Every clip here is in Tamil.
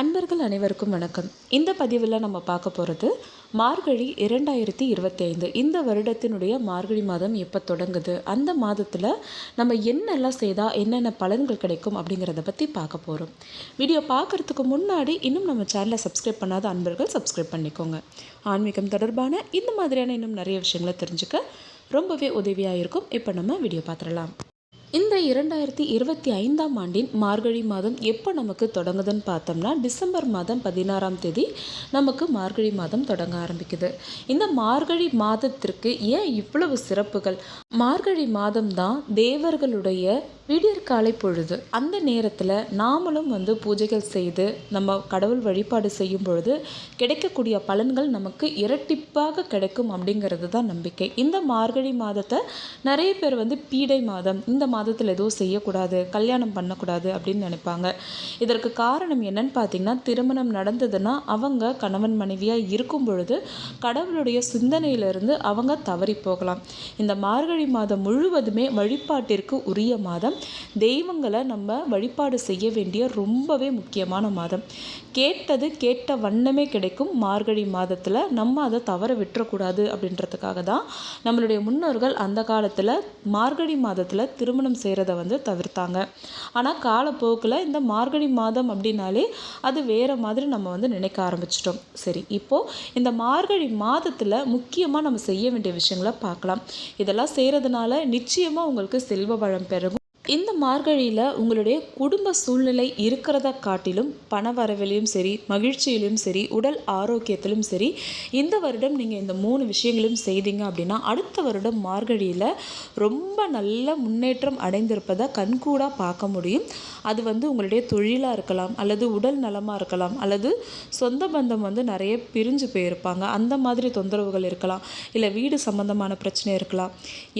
அன்பர்கள் அனைவருக்கும் வணக்கம். இந்த பதிவில் நம்ம பார்க்க போகிறது மார்கழி இரண்டாயிரத்தி இருபத்தி ஐந்து இந்த வருடத்தினுடைய மார்கழி மாதம் எப்போ தொடங்குது? அந்த மாதத்தில் நம்ம என்னெல்லாம் செய்தால் என்னென்ன பலன்கள் கிடைக்கும் அப்படிங்கிறத பற்றி பார்க்க போகிறோம் வீடியோ பார்க்குறதுக்கு முன்னாடி இன்னும் நம்ம சேனலை சப்ஸ்கிரைப் பண்ணாத அன்பர்கள் சப்ஸ்கிரைப் பண்ணிக்கோங்க. ஆன்மீகம் தொடர்பான இந்த மாதிரியான இன்னும் நிறைய விஷயங்களை தெரிஞ்சுக்க ரொம்பவே உதவியாக இருக்கும். இப்போ நம்ம வீடியோ பார்த்துடலாம். இந்த இரண்டாயிரத்தி இருபத்தி ஐந்தாம் ஆண்டின் மார்கழி மாதம் எப்போ நமக்கு தொடங்குதுன்னு பார்த்தோம்னா டிசம்பர் மாதம் பதினாறாம் தேதி நமக்கு மார்கழி மாதம் தொடங்க ஆரம்பிக்குது. இந்த மார்கழி மாதத்திற்கு ஏன் இவ்வளவு சிறப்புகள்? மார்கழி மாதம் தான் தேவர்களுடைய விடியற்காலை பொழுது அந்த நேரத்தில் நாமளும் வந்து பூஜைகள் செய்து நம்ம கடவுள் வழிபாடு செய்யும் பொழுது கிடைக்கக்கூடிய பலன்கள் நமக்கு இரட்டிப்பாக கிடைக்கும் அப்படிங்கிறது தான் நம்பிக்கை. இந்த மார்கழி மாதத்தை நிறைய பேர் வந்து பீடை மாதம் இந்த மாதத்தில் எதுவும் செய்யக்கூடாது கல்யாணம் பண்ணக்கூடாது அப்படின்னு நினைப்பாங்க. இதற்கு காரணம் என்னன்னு பார்த்தீங்கன்னா திருமணம் நடந்ததுன்னா அவங்க கணவன் மனைவியாக இருக்கும் பொழுது கடவுளுடைய சிந்தனையிலிருந்து அவங்க தவறி போகலாம். இந்த மார்கழி மாதம் முழுவதுமே வழிபாட்டிற்கு உரிய மாதம் தெய்வங்களை நம்ம வழிபாடு செய்ய வேண்டிய ரொம்பவே முக்கியமான மாதம். கேட்டது கேட்ட வண்ணமே கிடைக்கும். மார்கழி மாதத்தில் நம்ம அதை தவற விட்டுறக்கூடாது அப்படின்றதுக்காக தான் நம்மளுடைய முன்னோர்கள் அந்த காலத்தில் மார்கழி மாதத்தில் திருமணம் செய்கிறத வந்து தவிர்த்தாங்க. ஆனால் காலப்போக்கில் இந்த மார்கழி மாதம் அப்படின்னாலே அது வேறு மாதிரி நம்ம வந்து நினைக்க ஆரம்பிச்சிட்டோம். சரி இப்போது இந்த மார்கழி மாதத்தில் முக்கியமாக நம்ம செய்ய வேண்டிய விஷயங்களை பார்க்கலாம். இதெல்லாம் செய்கிறதுனால நிச்சயமாக உங்களுக்கு செல்வ வளம் பெருகும். இந்த மார்கழியில் உங்களுடைய குடும்ப சூழ்நிலை இருக்கிறத காட்டிலும் பண வரவிலையும் சரி மகிழ்ச்சியிலும் சரி உடல் ஆரோக்கியத்திலும் சரி இந்த வருடம் நீங்கள் இந்த மூணு விஷயங்களும் செய்தீங்க அப்படின்னா அடுத்த வருடம் மார்கழியில் ரொம்ப நல்ல முன்னேற்றம் அடைந்திருப்பதை கண்கூடாக பார்க்க முடியும். அது வந்து உங்களுடைய தொழிலாக இருக்கலாம் அல்லது உடல் நலமாக இருக்கலாம் அல்லது சொந்த பந்தம் வந்து நிறைய பிரிஞ்சு போயிருப்பாங்க. அந்த மாதிரி தொந்தரவுகள் இருக்கலாம். இல்லை வீடு சம்மந்தமான பிரச்சனை இருக்கலாம்.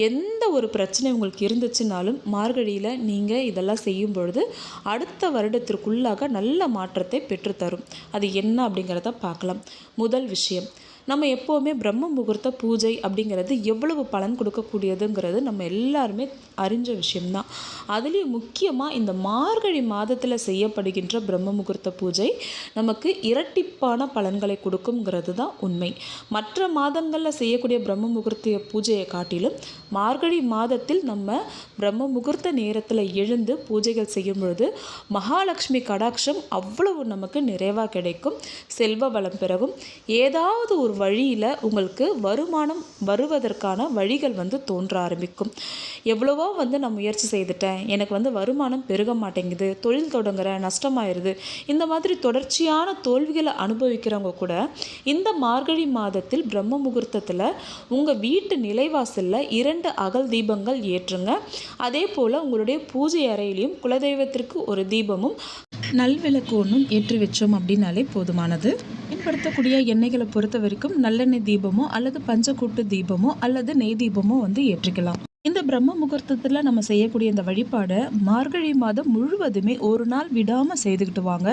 எந்த ஒரு பிரச்சனை உங்களுக்கு இருந்துச்சுனாலும் மார்கழியில் நீங்கள் இதெல்லாம் செய்யும் பொழுது அடுத்த வருடத்திற்குள்ளாக நல்ல மாற்றத்தை பெற்றுத்தரும். அது என்ன அப்படிங்கிறத பார்க்கலாம். முதல் விஷயம் நம்ம எப்போவுமே பிரம்ம முகூர்த்த பூஜை அப்படிங்கிறது எவ்வளவு பலன் கொடுக்கக்கூடியதுங்கிறது நம்ம எல்லாருமே அறிஞ்ச விஷயம்தான். அதுலேயும் முக்கியமாக இந்த மார்கழி மாதத்தில் செய்யப்படுகின்ற பிரம்ம முகூர்த்த பூஜை நமக்கு இரட்டிப்பான பலன்களை கொடுக்குங்கிறது தான் உண்மை. மற்ற மாதங்களில் செய்யக்கூடிய பிரம்ம முகூர்த்த பூஜையை காட்டிலும் மார்கழி மாதத்தில் நம்ம பிரம்ம முகூர்த்த நேரத்தில் எழுந்து பூஜைகள் செய்யும் பொழுது மகாலட்சுமி கடாட்சம் அவ்வளவு நமக்கு நிறைவாக கிடைக்கும். செல்வ வளம் பிறகும் ஏதாவது ஒரு வழியில் உங்களுக்கு வருமானம் வருவதற்கான வழிகள் வந்து தோன்ற ஆரம்பிக்கும். எவ்வளவோ வந்து நான் முயற்சி செய்துட்டேன். எனக்கு வந்து வருமானம் பெருக மாட்டேங்குது. தொழில் தொடங்குற நஷ்டமாயிருது. இந்த மாதிரி தொடர்ச்சியான தோல்விகளை அனுபவிக்கிறவங்க கூட இந்த மார்கழி மாதத்தில் பிரம்ம முகூர்த்தத்தில் உங்கள் வீட்டு நிலைவாசலில் இரண்டு அகல் தீபங்கள் ஏற்றுங்க. அதே போல் உங்களுடைய பூஜை அறையிலையும் குலதெய்வத்திற்கு ஒரு தீபமும் நல்விளக்கு ஒன்றும் ஏற்றி வச்சோம் அப்படின்னாலே போதுமானது. பயன்படுத்தக்கூடிய எண்ணெய்களை பொறுத்த வரைக்கும் நல்லெண்ணெய் தீபமோ அல்லது பஞ்சக்கூட்டு தீபமோ அல்லது நெய் தீபமோ வந்து ஏற்றிக்கலாம். இந்த பிரம்ம முகூர்த்தத்தில் நம்ம செய்யக்கூடிய இந்த வழிபாடை மார்கழி மாதம் முழுவதுமே ஒரு நாள் விடாமல் செய்துக்கிட்டு வாங்க.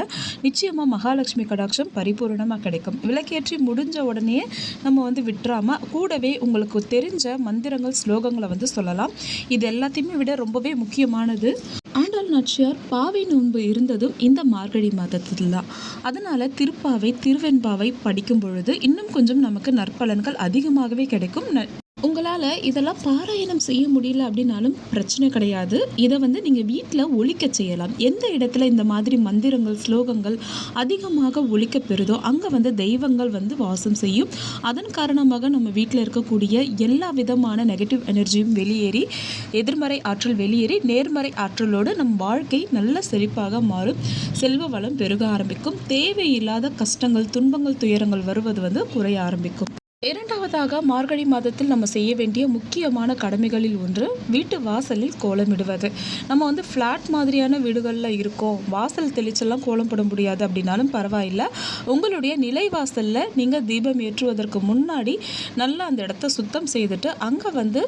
நிச்சயமாக மகாலட்சுமி கடாட்சம் பரிபூர்ணமாக கிடைக்கும். விளக்கேற்றி முடிஞ்ச உடனே நம்ம வந்து விட்டுறாமல் கூடவே உங்களுக்கு தெரிஞ்ச மந்திரங்கள் ஸ்லோகங்களை வந்து சொல்லலாம். இது எல்லாத்தையுமே விட ரொம்பவே முக்கியமானது. ஆண்டாள் நாச்சியார் பாவை நோன்பு இருந்ததும் இந்த மார்கழி மாதத்தில் தான் அதனால் திருப்பாவை திருவெண்பாவை படிக்கும் பொழுது இன்னும் கொஞ்சம் நமக்கு நற்பலன்கள் அதிகமாகவே கிடைக்கும். உங்களால் இதெல்லாம் பாராயணம் செய்ய முடியல அப்படின்னாலும் பிரச்சனை கிடையாது. இதை வந்து நீங்கள் வீட்டில் ஒழிக்க செய்யலாம். எந்த இடத்துல இந்த மாதிரி மந்திரங்கள் ஸ்லோகங்கள் அதிகமாக ஒழிக்க பெறுதோ அங்கே வந்து தெய்வங்கள் வந்து வாசம் செய்யும். அதன் காரணமாக நம்ம வீட்டில் இருக்கக்கூடிய எல்லா விதமான நெகட்டிவ் எனர்ஜியும் வெளியேறி எதிர்மறை ஆற்றல் வெளியேறி நேர்மறை ஆற்றலோடு நம் வாழ்க்கை நல்ல செழிப்பாக மாறும். செல்வ வளம் பெருக ஆரம்பிக்கும். தேவையில்லாத கஷ்டங்கள் துன்பங்கள் துயரங்கள் வருவது வந்து குறைய ஆரம்பிக்கும். இரண்டாவதாக மார்கழி மாதத்தில் நம்ம செய்ய வேண்டிய முக்கியமான கடமைகளில் ஒன்று வீட்டு வாசலில் கோலமிடுவது நம்ம வந்து ஃப்ளாட் மாதிரியான வீடுகளில் இருக்கோம். வாசல் தெளிச்செல்லாம் கோலம் போட முடியாது அப்படின்னாலும் பரவாயில்ல. உங்களுடைய நிலை வாசலில் நீங்கள் தீபம் ஏற்றுவதற்கு முன்னாடி நல்லா அந்த இடத்த சுத்தம் செய்துட்டு அங்கே வந்து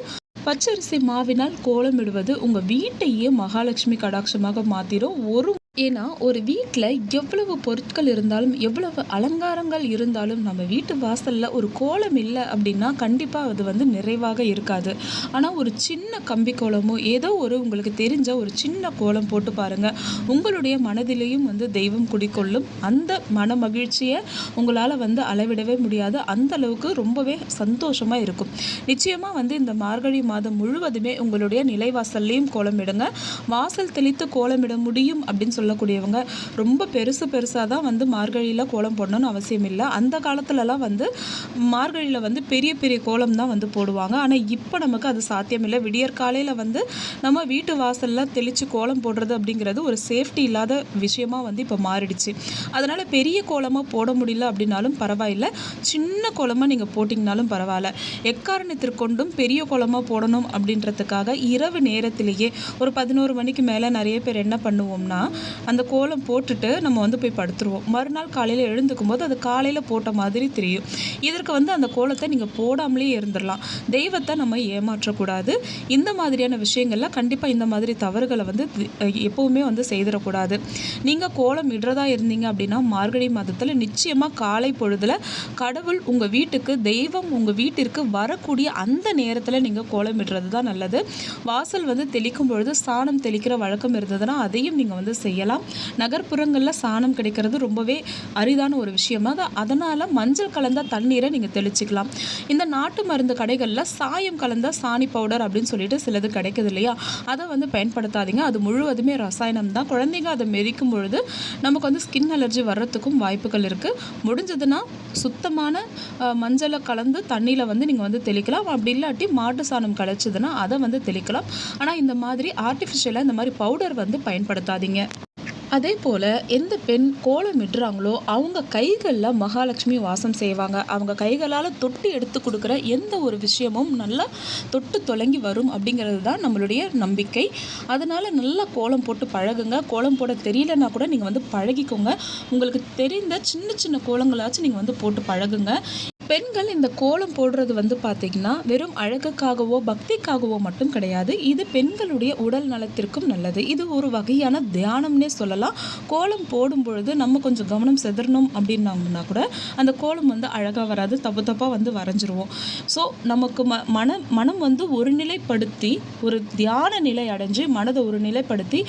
பச்சரிசி மாவினால் கோலமிடுவது உங்கள் வீட்டையே மகாலட்சுமி கடாட்சமாக மாற்றிடும் ஒரு ஏன்னா ஒரு வீட்டில் எவ்வளவு பொருட்கள் இருந்தாலும் எவ்வளவு அலங்காரங்கள் இருந்தாலும் நம்ம வீட்டு வாசலில் ஒரு கோலம் இல்லை அப்படின்னா கண்டிப்பாக அது வந்து நிறைவாக இருக்காது. ஆனால் ஒரு சின்ன கம்பி கோலமோ ஏதோ ஒரு உங்களுக்கு தெரிஞ்ச ஒரு சின்ன கோலம் போட்டு பாருங்கள் உங்களுடைய மனதிலேயும் வந்து தெய்வம் குடிக்கொள்ளும் அந்த மன மகிழ்ச்சியை உங்களால் வந்து அளவிடவே முடியாது. அந்த அளவுக்கு ரொம்பவே சந்தோஷமாக இருக்கும். நிச்சயமாக வந்து இந்த மார்கழி மாதம் முழுவதுமே உங்களுடைய நிலைவாசல்லையும் கோலமிடுங்க. வாசல் தெளித்து கோலமிட முடியும் அப்படின்னு சொல்லக்கூடியவங்க ரொம்ப பெருசு பெருசாக தான் வந்து மார்கழியில் கோலம் போடணும்னு அவசியம் இல்லை. அந்த காலத்துலலாம் வந்து மார்கழியில் வந்து பெரிய பெரிய கோலம் தான் வந்து போடுவாங்க. ஆனால் இப்போ நமக்கு அது சாத்தியம் இல்லை. விடியற் காலையில் வந்து நம்ம வீட்டு வாசலில் தெளித்து கோலம் போடுறது அப்படிங்கிறது ஒரு சேஃப்டி இல்லாத விஷயமா வந்து இப்போ மாறிடுச்சு. அதனால் பெரிய கோலமாக போட முடியல அப்படின்னாலும் பரவாயில்ல. சின்ன கோலமாக நீங்கள் போட்டிங்கனாலும் பரவாயில்ல. எக்காரணத்திற்கொண்டும் பெரிய கோலமாக போடணும் அப்படின்றதுக்காக இரவு நேரத்திலேயே ஒரு பதினோரு மணிக்கு மேலே நிறைய பேர் என்ன பண்ணுவோம்னா அந்த கோலம் போட்டுட்டு நம்ம வந்து போய் படுத்துருவோம். மறுநாள் காலையில் எழுந்துக்கும் போது அது காலையில் போட்ட மாதிரி தெரியும். இதற்கு வந்து அந்த கோலத்தை நீங்கள் போடாமலே இருந்துடலாம் தெய்வத்தை நம்ம ஏமாற்றக்கூடாது. இந்த மாதிரியான விஷயங்கள்லாம் கண்டிப்பாக இந்த மாதிரி தவறுகளை வந்து எப்போவுமே வந்து செய்திடக்கூடாது. நீங்கள் கோலம் இடுறதா இருந்தீங்க அப்படின்னா மார்கழி மாதத்தில் நிச்சயமாக காலை பொழுதில் கடவுள் உங்கள் வீட்டுக்கு தெய்வம் உங்கள் வீட்டிற்கு வரக்கூடிய அந்த நேரத்தில் நீங்கள் கோலம் இடுறது தான் நல்லது. வாசல் வந்து தெளிக்கும் பொழுது சாணம் தெளிக்கிற வழக்கம் இருந்ததுன்னா அதையும் நீங்கள் வந்து செய்யலாம். நகர்ப்புறங்களில் சாணம் கிடைக்கிறது ரொம்பவே அரிதான ஒரு விஷயமாக அதனால் மஞ்சள் கலந்த தண்ணீரை நீங்கள் தெளிச்சிக்கலாம். இந்த நாட்டு மருந்து கடைகளில் சாயம் கலந்த சாணி பவுடர் அப்படின்னு சொல்லிட்டு சிலது கிடைக்குது இல்லையா? அதை வந்து பயன்படுத்தாதீங்க. அது முழுவதுமே ரசாயனம் தான். குழந்தைங்க அதை மெதிக்கும் பொழுது நமக்கு வந்து ஸ்கின் அலர்ஜி வர்றதுக்கும் வாய்ப்புகள் இருக்குது முடிஞ்சதுன்னா சுத்தமான மஞ்சளை கலந்து தண்ணியில் வந்து நீங்கள் வந்து தெளிக்கலாம். அப்படி இல்லாட்டி மாட்டு சாணம் கழிச்சதுன்னா அதை வந்து தெளிக்கலாம். ஆனால் இந்த மாதிரி ஆர்டிஃபிஷியலாக இந்த மாதிரி பவுடர் வந்து பயன்படுத்தாதீங்க. அதே போல் எந்த பெண் கோலமிடுறாங்களோ அவங்க கைகளில் மகாலட்சுமி வாசம் செய்வாங்க. அவங்க கைகளால் தொட்டு எடுத்து கொடுக்குற எந்த ஒரு விஷயமும் நல்லா தொட்டு தொலங்கி வரும் அப்படிங்கிறது தான் நம்மளுடைய நம்பிக்கை. அதனால் நல்லா கோலம் போட்டு பழகுங்க. கோலம் போட தெரியலனா கூட நீங்கள் வந்து பழகிக்கோங்க. உங்களுக்கு தெரிந்த சின்ன சின்ன கோலங்களாச்சும் நீங்கள் வந்து போட்டு பழகுங்க. பெண்கள் இந்த கோலம் போடுறது வந்து பார்த்திங்கன்னா வெறும் அழகுக்காகவோ பக்திக்காகவோ மட்டும் கிடையாது. இது பெண்களுடைய உடல் நலத்திற்கும் நல்லது. இது ஒரு வகையான தியானம்னே சொல்லலாம். கோலம் போடும் பொழுது நம்ம கொஞ்சம் கவனம் செதறணும் அப்படின்னாங்கன்னா கூட அந்த கோலம் வந்து அழகாக வராது. தப்பு தப்பாக வந்து வரைஞ்சிருவோம். ஸோ நமக்கு ம மனம் மனம் வந்து ஒரு நிலைப்படுத்தி ஒரு தியான நிலை அடைஞ்சு மனதை ஒரு நிலைப்படுத்தி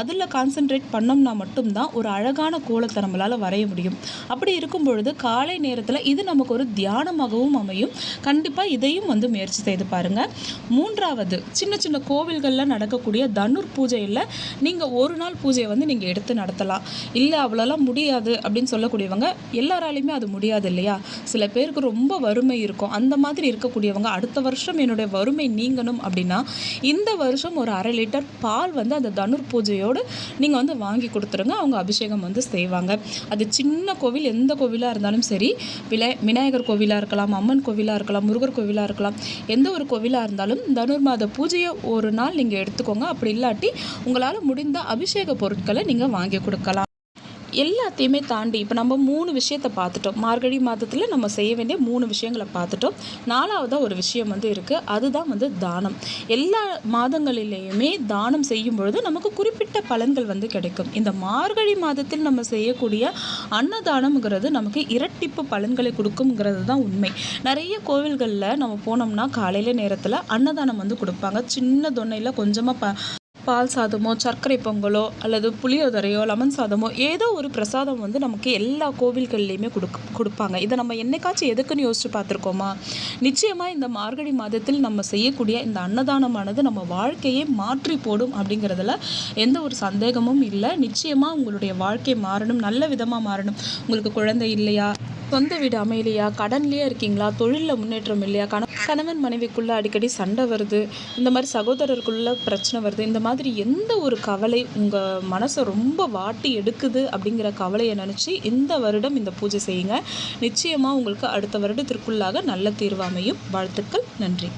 அதில் கான்சென்ட்ரேட் பண்ணோம்னா மட்டும்தான் ஒரு அழகான கோலத்தை நம்மளால் வரைய முடியும். அப்படி இருக்கும் பொழுது காலை நேரத்தில் இது நமக்கு ஒரு தியான தியானமாகவும் அமையும். கண்டிப்பாக இதையும் வந்து முயற்சி செய்து பாருங்கள் மூன்றாவது சின்ன சின்ன கோவில்களில் நடக்கக்கூடிய தனுர் பூஜையில் நீங்கள் ஒரு நாள் பூஜையை வந்து நீங்கள் எடுத்து நடத்தலாம். இல்லை அவ்வளோலாம் முடியாது அப்படின்னு சொல்லக்கூடியவங்க எல்லாராலையுமே அது முடியாது இல்லையா? சில பேருக்கு ரொம்ப வறுமை இருக்கும். அந்த மாதிரி இருக்கக்கூடியவங்க அடுத்த வருஷம் என்னுடைய வறுமை நீங்கணும் அப்படின்னா இந்த வருஷம் ஒரு அரை லிட்டர் பால் வந்து அந்த தனுர் பூஜையோடு நீங்கள் வந்து வாங்கி கொடுத்துருங்க. அவங்க அபிஷேகம் வந்து செய்வாங்க. அது சின்ன கோவில் எந்த கோவிலாக இருந்தாலும் சரி விநாயகர் கோவிலாக இருக்கலாம் அம்மன் கோவிலாக இருக்கலாம் முருகர் கோவிலாக இருக்கலாம் எந்த ஒரு கோவிலாக இருந்தாலும் தனுர் மாத பூஜையை ஒரு நாள் நீங்கள் எடுத்துக்கோங்க. அப்படி இல்லாட்டி உங்களால் முடிந்த அபிஷேக பொருட்களை நீங்கள் வாங்கி கொடுக்கலாம். எல்லாத்தையுமே தாண்டி இப்போ நம்ம மூணு விஷயத்தை பார்த்துட்டோம். மார்கழி மாதத்தில் நம்ம செய்ய வேண்டிய மூணு விஷயங்களை பார்த்துட்டோம். நாலாவதாக ஒரு விஷயம் வந்து இருக்குது அதுதான் வந்து தானம். எல்லா மாதங்களிலேயுமே தானம் செய்யும் பொழுது நமக்கு குறிப்பிட்ட பலன்கள் வந்து கிடைக்கும். இந்த மார்கழி மாதத்தில் நம்ம செய்யக்கூடிய அன்னதானம்ங்கிறது நமக்கு இரட்டிப்பு பலன்களை கொடுக்குங்கிறது தான் உண்மை. நிறைய கோவில்களில் நம்ம போனோம்னா காலையில் நேரத்தில் அன்னதானம் வந்து கொடுப்பாங்க. சின்ன தொன்னையில் கொஞ்சமாக ப பால் சாதமோ சர்க்கரை பொங்கலோ அல்லது புளியோதரையோ லெமன் சாதமோ ஏதோ ஒரு பிரசாதம் வந்து நமக்கு எல்லா கோவில்கள்லேயுமே கொடுக்க கொடுப்பாங்க. இதை நம்ம என்னைக்காச்சும் எதுக்குன்னு யோசிச்சு பார்த்துருக்கோமா? நிச்சயமாக இந்த மார்கழி மாதத்தில் நம்ம செய்யக்கூடிய இந்த அன்னதானமானது நம்ம வாழ்க்கையை மாற்றி போடும் அப்படிங்கிறதுல எந்த ஒரு சந்தேகமும் இல்லை. நிச்சயமாக உங்களுடைய வாழ்க்கை மாறணும் நல்ல விதமாக மாறணும். உங்களுக்கு குழந்தை இல்லையா? சொந்த வீடு அமையலையா? கடன்லேயே இருக்கீங்களா? தொழிலில் முன்னேற்றம் இல்லையா? கண கணவன் மனைவிக்குள்ளே அடிக்கடி சண்டை வருது. இந்த மாதிரி சகோதரருக்குள்ள பிரச்சனை வருது. இந்த மாதிரி எந்த ஒரு கவலை உங்கள் மனசை ரொம்ப வாட்டி எடுக்குது அப்படிங்கிற கவலையை நினச்சி இந்த வருடம் இந்த பூஜை செய்யுங்க. நிச்சயமாக உங்களுக்கு அடுத்த வருடத்திற்குள்ளாக நல்ல தீர்வு அமையும். வாழ்த்துக்கள். நன்றி.